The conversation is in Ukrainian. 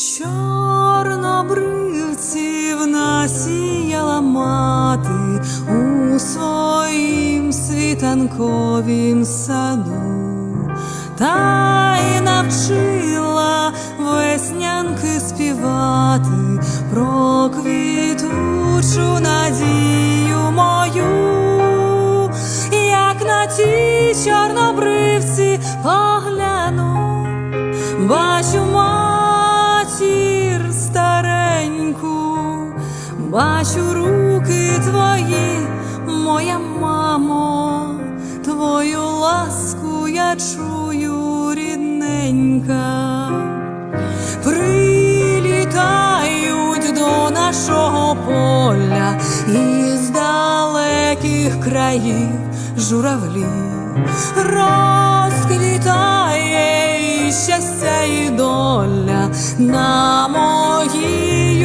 Чорнобривців насіяла мати у своїм світанковім саду, та й навчила веснянки співати про квітучу надію. Бачу руки твої, моя мамо, твою ласку я чую рідненька. Прилітають до нашого поля із далеких країв журавлі, розквітає і щастя і доля. На